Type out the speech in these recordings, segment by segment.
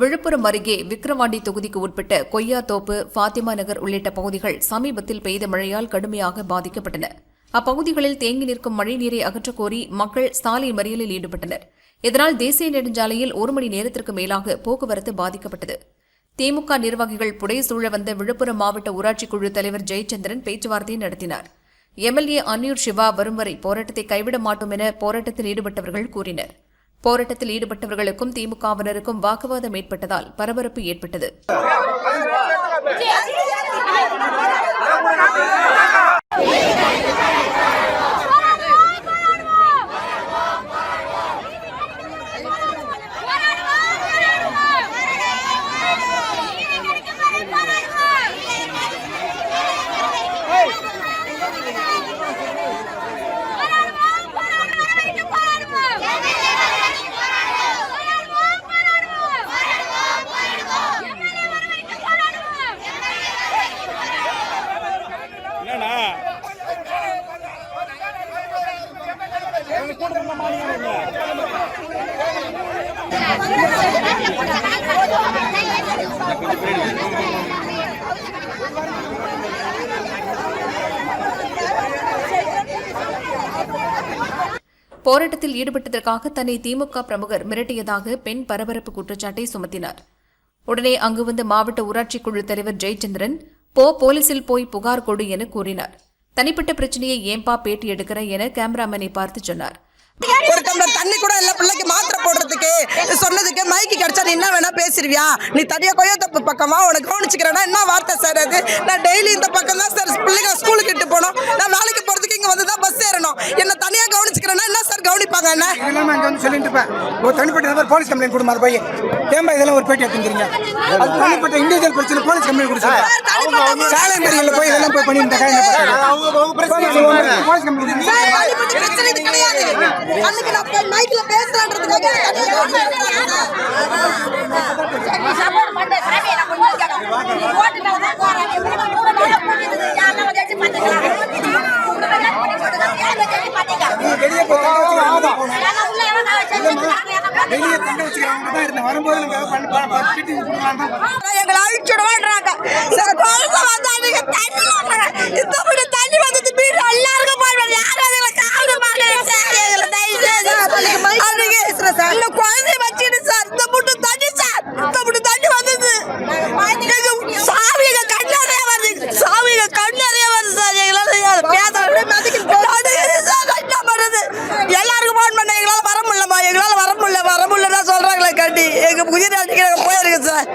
விழுப்புரம் அருகே விக்கிரவாண்டி தொகுதிக்கு உட்பட்ட கொய்யாத்தோப்பு ஃபாத்திமா நகர் உள்ளிட்ட பகுதிகள் சமீபத்தில் பெய்த மழையால் கடுமையாக பாதிக்கப்பட்டன. அப்பகுதிகளில் தேங்கி நிற்கும் மழைநீரை அகற்றக்கோரி மக்கள் சாலை மறியலில் ஈடுபட்டனர். இதனால் தேசிய நெடுஞ்சாலையில் ஒரு மணி நேரத்திற்கு மேலாக போக்குவரத்து பாதிக்கப்பட்டது. திமுக நிர்வாகிகள் புடைசூழ வந்த விழுப்புரம் மாவட்ட ஊராட்சி குழு தலைவர் ஜெயச்சந்திரன் பேச்சுவார்த்தை நடத்தினார். எம்எல்ஏ அன்யூர் சிவா வரும் வரை போராட்டத்தை கைவிட மாட்டோம் என போராட்டத்தில் ஈடுபட்டவர்கள் கூறினர். போராட்டத்தில் ஈடுபட்டவர்களுக்கும் திமுகவினருக்கும் வாக்குவாதம் ஏற்பட்டதால் பரபரப்பு ஏற்பட்டது போராட்டத்தில் ஈடுபட்டதற்காக தன்னை திமுக பிரமுகர் மிரட்டியதாக பெண் பரபரப்பு குற்றச்சாட்டை சுமத்தினார். உடனே அங்கு வந்த மாவட்ட ஊராட்சி குழு தலைவர் ஜெயச்சந்திரன் போ போலீசில் போய் புகார் கொடு என கூறினார். தனிப்பட்ட பிரச்சனையை ஏம்பா பேட்டி எடுக்கிற என கேமராமேனை பார்த்து சொன்னார். ஒரு டம்ளர் தண்ணி கூட இல்ல பிள்ளைக்கு மாத்திரை போடுறதுக்கு. சொன்னதுக்கு மைக்கு கிடைச்சா நீ என்ன வேணா பேசிருவியா? நீ தனியா கொய்யத்தப்பு பக்கமா உனக்கு கவனிச்சுக்கிறேன்னா என்ன வார்த்தை சார் அது? நான் டெய்லி இந்த பக்கம் தான் சார் பிள்ளைங்க ஸ்கூலுக்கு இட்டு போனோம். நான் வேலைக்கு போறதுக்கு இங்க வந்து தான் பஸ் ஏறணும். என்ன தனியா கவனிச்சுக்கிறேன்னா என்ன சார் கவனிப்பாங்க என்ன? இதெல்லாம் அங்கே வந்து சொல்லிட்டு இருப்பேன் ஒரு தனிப்பட்ட நபர் போலீஸ் கம்ப்ளைண்ட் கொடுமா அது போய்? ஏன்பா இதெல்லாம் ஒரு பேட்டி எடுத்துக்கிறீங்க அது தனிப்பட்ட இண்டிவிஜுவல் பிரச்சனை போலீஸ் கம்ப்ளைண்ட் கொடுத்து சாலை போய் இதெல்லாம் போய் பண்ணியிருந்தாக்கா என்ன? போலீஸ் கம்ப்ளைண்ட் சார், தனிப்பட்ட பிரச்சனை இது கிடையாது அன்னைக்கு நான் போய் மைக்ல பேசுறேன்றதுக்காக தான். எங்களை அழிச்சிடுவான்றாங்க. வந்தா நீங்க தண்ணி விடுறாங்க இந்த முடி தண்ணி வந்தது மீறி எல்லாருக்கும் போடுவாங்க யாரும் அதுல காவல மாட்டாங்க சார் எங்களை தயவு செய்து அன்னைக்கு இல்ல குழந்தைய வச்சுட்டு சார். இந்த முட்டு தண்ணி சார். இந்த முட்டு தண்ணி வந்தது. எங்க சாமி எங்க கண் நிறைய வருது. சாமி எங்க கண் நிறைய வருது சார். எங்களால பேச சார் என்ன பண்ணுறது எல்லாருக்கும் போன் பண்ண எங்களால வர முடியலமா எங்களால வர முடியல. வர முடியலன்னா சொல்றாங்களே கட்டி எங்க புதிய நாட்டுக்கு நாங்க போயிருக்கு சார்.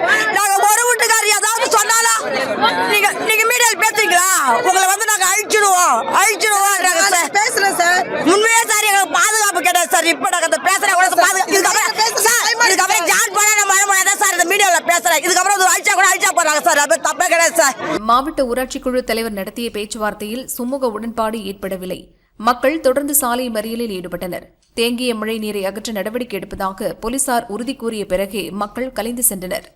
போறாங்க சார் அது தப்பே கிடையாது சார். மாவட்ட ஊராட்சி குழு தலைவர் நடத்திய பேச்சுவார்த்தையில் சுமூக உடன்பாடு ஏற்படவில்லை. மக்கள் தொடர்ந்து சாலை மறியலில் ஈடுபட்டனர். தேங்கிய மழை நீரை அகற்ற நடவடிக்கை எடுப்பதாக போலீசார் உறுதி கூறிய பிறகே மக்கள் கலைந்து சென்றனர்.